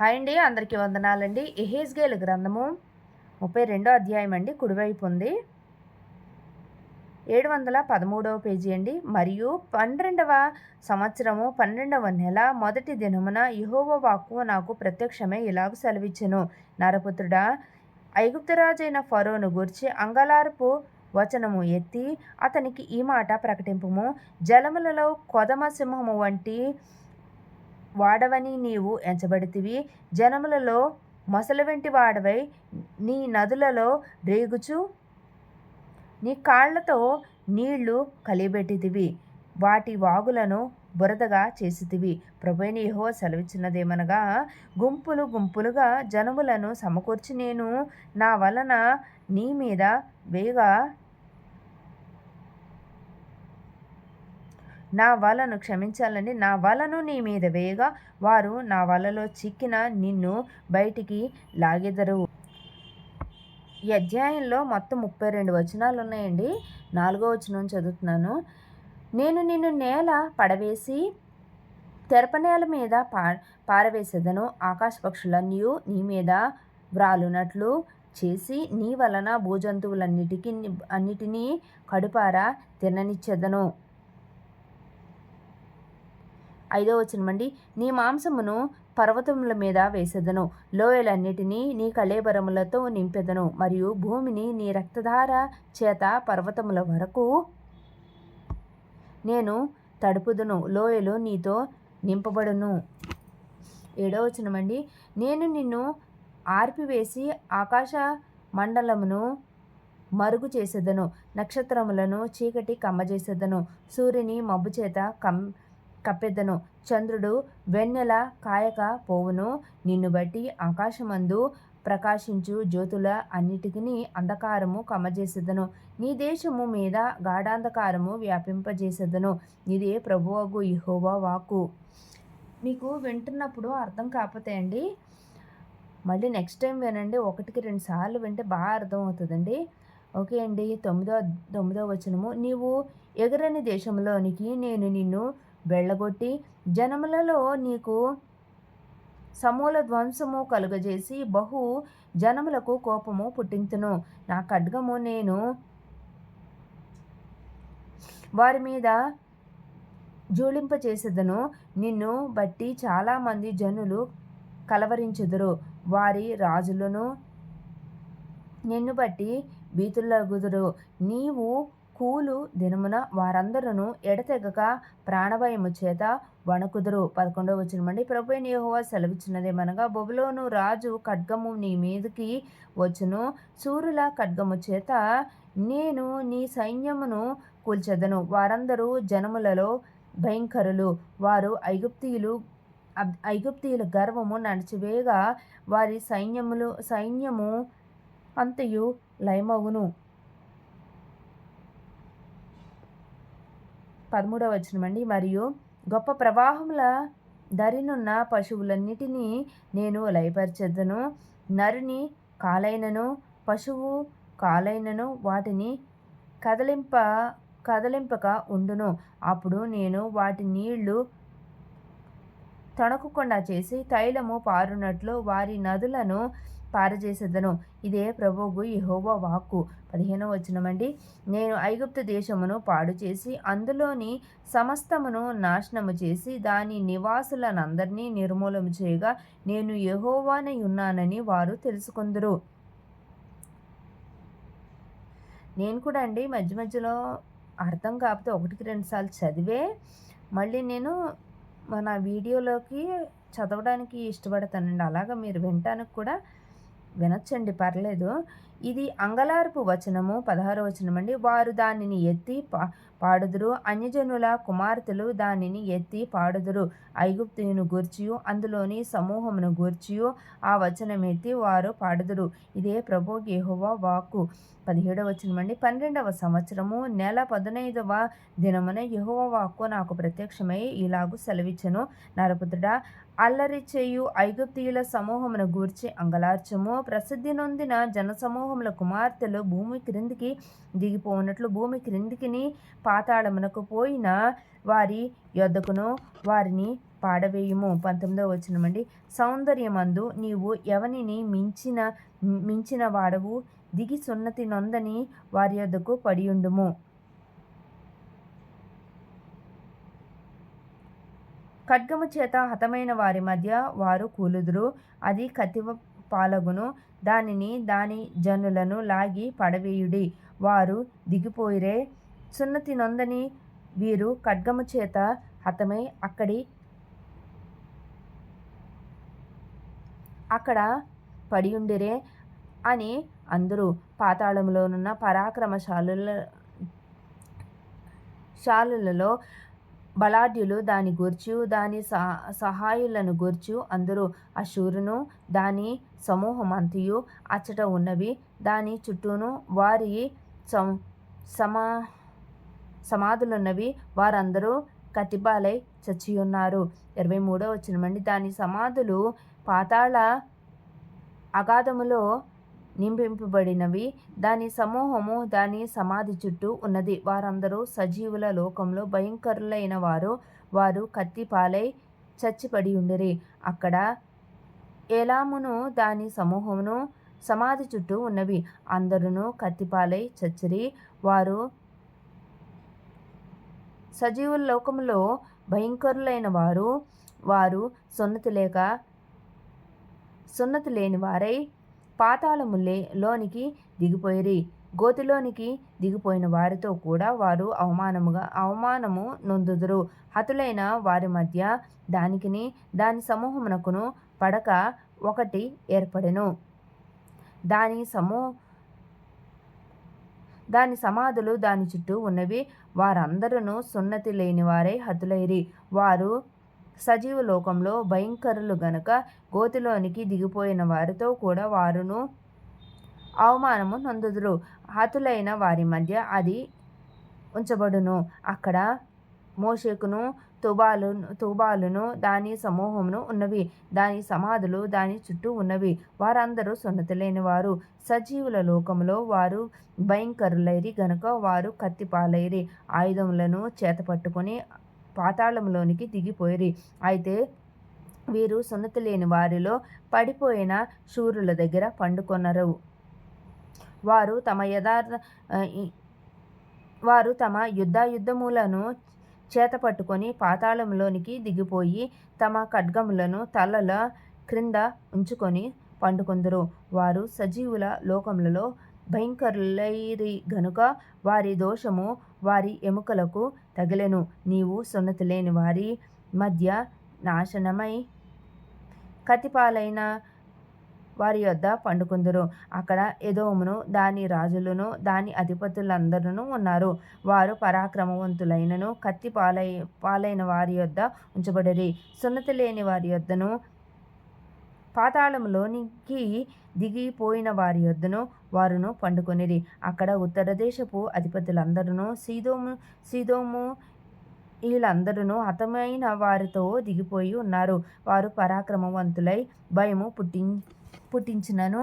Hi అండి అందరికీ వందనాలండి. ఎహేజ్గేల్ గ్రంథము ముప్పై రెండో అధ్యాయం అండి కుడివైపు ఉంది. ఏడు వందల పదమూడవ పేజీ అండి. మరియు పన్నెండవ సంవత్సరము పన్నెండవ నెల మొదటి దినమున యహోవ వాక్కు నాకు ప్రత్యక్షమే ఇలాగ సెలవిచ్చెను. నరపుత్రుడా ఐగుప్తరాజైన ఫరోను గూర్చి అంగలార్పు వచనము ఎత్తి అతనికి ఈ మాట ప్రకటింపము. జలములలో కొదమ సింహము వంటి వాడవని నీవు ఎంచబడితివి. జనములలో మొసలి వెంటి వాడవై నీ నదులలో రేగుచు. నీ కాళ్ళతో నీళ్ళు కలియబెట్టితివి. వాటి వాగులను బురదగా చేసితివి. ప్రభుని యహో సెలవిచ్చినదేమనగా గుంపులు గుంపులుగా జనములను సమకూర్చి నేను నా వలన నీ మీద వేగా నా వలను క్షమించాలని నా వలను నీ మీద వేయగా వారు నా వలలో చిక్కిన నిన్ను బయటికి లాగెదరు. ఈ అధ్యాయంలో మొత్తం ముప్పై రెండు వచనాలు ఉన్నాయండి. నాలుగో వచనం చదువుతున్నాను. నేను నిన్ను నేల పడవేసి తెరపనేల మీద పా పారవేసేదను. ఆకాశ పక్షులన్నీ నీ మీద వ్రాలునట్లు చేసి నీ వలన భూజంతువులన్నిటికీ అన్నిటినీ కడుపారా తిననిచ్చేదను. ఐదో వచనమండి నీ మాంసమును పర్వతముల మీద వేసెదను. లోయలన్నిటినీ నీ కళేబరములతో నింపెదను. మరియు భూమిని నీ రక్తధార చేత పర్వతముల వరకు నేను తడుపుదును. లోయలు నీతో నింపబడును. ఏడో వచనమండి నేను నిన్ను ఆర్పివేసి ఆకాశ మండలమును మరుగు చేసేదను. నక్షత్రములను చీకటి కమ్మజేసేదను. సూర్యుని మబ్బు చేత కమ్ కప్పెదను. చంద్రుడు వెన్నెల కాయక పోవును. నిన్ను బట్టి ఆకాశమందు ప్రకాశించు జ్యోతుల అన్నిటికీ అంధకారము కమజేసేదను నీ దేశము మీద గాఢాంధకారము వ్యాపింపజేసేదను. ఇదే ప్రభువగు ఇహోవా వాకు మీకు వింటున్నప్పుడు అర్థం కాకపోతే అండి మళ్ళీ నెక్స్ట్ టైం వినండి. ఒకటికి రెండు సార్లు వింటే బాగా అర్థం అవుతుందండి. ఓకే అండి తొమ్మిదో తొమ్మిదో వచనము. నీవు ఎగరని దేశంలోనికి నేను నిన్ను వెళ్ళగొట్టి జనములలో నీకు సమూల ధ్వంసము కలుగజేసి బహు జనములకు కోపము పుట్టించును నా ఖడ్గము నేను వారి మీద జూళింపచేసేదను నిన్ను బట్టి చాలామంది జనులు కలవరించుదురు. వారి రాజులను నిన్ను బట్టి భీతులగుదురు. నీవు కూలు దినమున వారందరూ ఎడతెగక ప్రాణభయము చేత వణకుదురు. పదకొండవ వచ్చినమండి ప్రభు యహోవా సెలవిచ్చినదేమనగా బొబులోను రాజు ఖడ్గము నీ మీదకి వచ్చును. సూర్యుల ఖడ్గము చేత నేను నీ సైన్యమును కూల్చెదను. వారందరూ జనములలో భయంకరులు. వారు ఐగుప్తీయులు ఐగుప్తీయుల గర్వము నడిచివేగా వారి సైన్యములు సైన్యము అంతయు లయమగును. పదమూడవ వచనమండి మరియు గొప్ప ప్రవాహముల దరినున్న పశువులన్నిటినీ నేను లయపరిచెద్దను నరుని కాలైనను పశువు కాలైనను వాటిని కదలింప కదలింపక ఉండును. అప్పుడు నేను వాటి నీళ్ళు తణుకుకుండా చేసి తైలము పారునట్లు వారి నదులను పారజేసేదను. ఇదే ప్రభువు యహోవా వాక్కు. పదిహేనవ వచనమండి. నేను ఐగుప్తు దేశమును పాడు చేసి అందులోని సమస్తమును నాశనము చేసి దాని నివాసులనందరినీ నిర్మూలము చేయగా నేను యహోవానై ఉన్నానని వారు తెలుసుకుందరు. నేను కూడా అండి మధ్య మధ్యలో అర్థం కాకపోతే ఒకటికి రెండుసార్లు చదివే మళ్ళీ నేను మన వీడియోలోకి చదవడానికి ఇష్టపడతానండి. అలాగా మీరు వినటానికి కూడా వినొచ్చండి పర్లేదు. ఇది అంగలార్పు వచనము పదహారు వచనం అండి వారు దానిని ఎత్తి పా పాడుదురు. అన్యజనుల కుమార్తెలు దానిని ఎత్తి పాడుదురు. ఐగుప్తును గూర్చియు అందులోని సమూహమును గూర్చియు ఆ వచనం ఎత్తి వారు పాడుదురు. ఇదే ప్రభు గేహోవా వాక్కు. పదిహేడవ వచనమండి. పన్నెండవ సంవత్సరము నెల పదునైదవ దినమున యహోవ వాక్కు నాకు ప్రత్యక్షమై ఇలాగు సెలవిచ్చను. నరపుత్రుడా అల్లరి చేయు ఐగుప్తియుల సమూహమును గూర్చి అంగలార్చము. ప్రసిద్ధి నొందిన జనసమూహముల కుమార్తెలు భూమి క్రిందికి దిగిపోనట్లు భూమి క్రిందికిని పాతాళమునకు పోయిన వారి యొద్దకును వారిని పాడవేయుము. పంతొమ్మిదవ వచనమండి సౌందర్యమందు నీవు ఎవనిని మించిన మించిన వాడవు దిగి సున్నతి నొందని వారి యొద్దకు పడియుండుము. ఖడ్గము చేత హతమైన వారి మధ్య వారు కూలుదురు. అది కత్తివ పాలగును. దానిని దాని జనులను లాగి పడవేయుడి. వారు దిగిపోయిరే. సున్నతి నొందని వీరు ఖడ్గము చేత హతమై అక్కడి అక్కడ పడియుండిరే అని అందరూ పాతాళంలోనున్న పరాక్రమశాలుల శాలులలో బలాఢ్యులు దాని గూర్చు దాని సహాయులను గూర్చు అందరూ అశూరును దాని సమూహమంతయు అచ్చట ఉన్నవి దాని చుట్టూను వారి సమా సమాధులున్నవి వారందరూ కతిపాలై చచ్చియున్నారు. ఇరవై మూడో వచ్చినమండి దాని సమాధులు పాతాళ అగాధములో నింపింపబడినవి. దాని సమూహము దాని సమాధి చుట్టూ ఉన్నది. వారందరూ సజీవుల లోకంలో భయంకరులైన వారు వారు కత్తిపాలై చచ్చిపడి ఉండిరి. అక్కడ ఏలామును దాని సమూహమును సమాధి చుట్టూ ఉన్నవి. అందరును కత్తిపాలై చచ్చిరి. వారు సజీవుల లోకంలో భయంకరులైన వారు వారు సున్నతి లేక సున్నతి లేని వారై పాతాళములే లోనికి దిగిపోయిరి. గోతిలోనికి దిగిపోయిన వారితో కూడా వారు అవమానముగా అవమానము నొందుదురు. హతులైన వారి మధ్య దానికిని దాని సమూహమునకును పడక ఒకటి ఏర్పడెను. దాని సమూహ దాని సమాధులు దాని చుట్టూ ఉన్నవి. వారందరూ సున్నతి లేనివారై హతులైరి. వారు సజీవ లోకంలో భయంకరులు గనుక గోతిలోనికి దిగిపోయిన వారితో కూడా వారును అవమానము నొందుదురు. హతులైన వారి మధ్య అది ఉంచబడును. అక్కడ మోషకును తుబాలు తుబాలును దాని సమూహమును ఉన్నవి. దాని సమాధులు దాని చుట్టూ ఉన్నవి. వారందరూ సున్నతి వారు సజీవుల లోకంలో వారు భయంకరులైరి గనుక వారు కత్తిపాలైరి. ఆయుధములను చేతపట్టుకుని పాతాళంలోనికి దిగిపోయిరి. అయితే వీరు సున్నతి లేని వారిలో పడిపోయిన శూరుల దగ్గర పండుకొనరు. వారు తమ యథార్థ వారు తమ యుద్ధ యుద్ధములను చేతపట్టుకొని పాతాళంలోనికి దిగిపోయి తమ ఖడ్గములను తలల క్రింద ఉంచుకొని పండుకొందరు. వారు సజీవుల లోకములలో భయంకరులైరి గనుక వారి దోషము వారి ఎముకలకు తగిలెను. నీవు సున్నతి లేని వారి మధ్య నాశనమై కతిపాలైన వారి యొద్ద పండుకుందరు. అక్కడ ఎదోమును దాని రాజులను దాని అధిపతులందరూ ఉన్నారు. వారు పరాక్రమవంతులైనను కత్తి పాలై పాలైన వారి యొద్ద ఉంచబడిరి. సున్నతి లేని వారి యొద్దను పాతాళంలోనికి దిగిపోయిన వారి యొద్దను వారును పండుకొనిరి. అక్కడ ఉత్తర దేశపు అధిపతులందరూ సీదోము సీదోము వీళ్ళందరూ హతమైన వారితో దిగిపోయి ఉన్నారు. వారు పరాక్రమవంతులై భయము పుట్టి పుట్టించినను.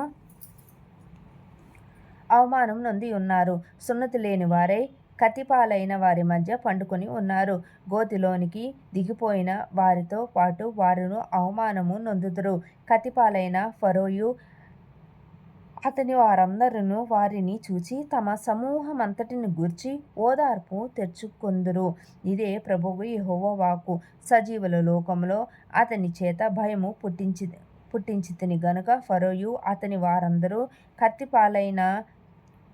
అవమానం నొంది ఉన్నారు. సున్నతి లేని వారై కతిపాలైన వారి మధ్య పండుకొని ఉన్నారు. గోతిలోనికి దిగిపోయిన వారితో పాటు వారును అవమానము నొందుతురు కతిపాలైన ఫరోయు అతని వారందరూ వారిని చూచి తమ సమూహమంతటిని గూర్చి ఓదార్పు తెచ్చుకొందురు. ఇదే ప్రభువు యెహోవా సజీవుల లోకంలో అతని చేత భయము పుట్టించింది. పుట్టించితిని గనుక ఫరోయు అతని వారందరూ కత్తిపాలైన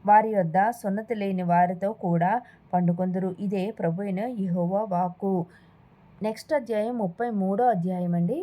వారి యొద్ద సున్నతి లేని వారితో కూడా పండుకొందురు. ఇదే ప్రభుయిన యహోవా వాక్కు. నెక్స్ట్ అధ్యాయం ముప్పై మూడో అధ్యాయం అండి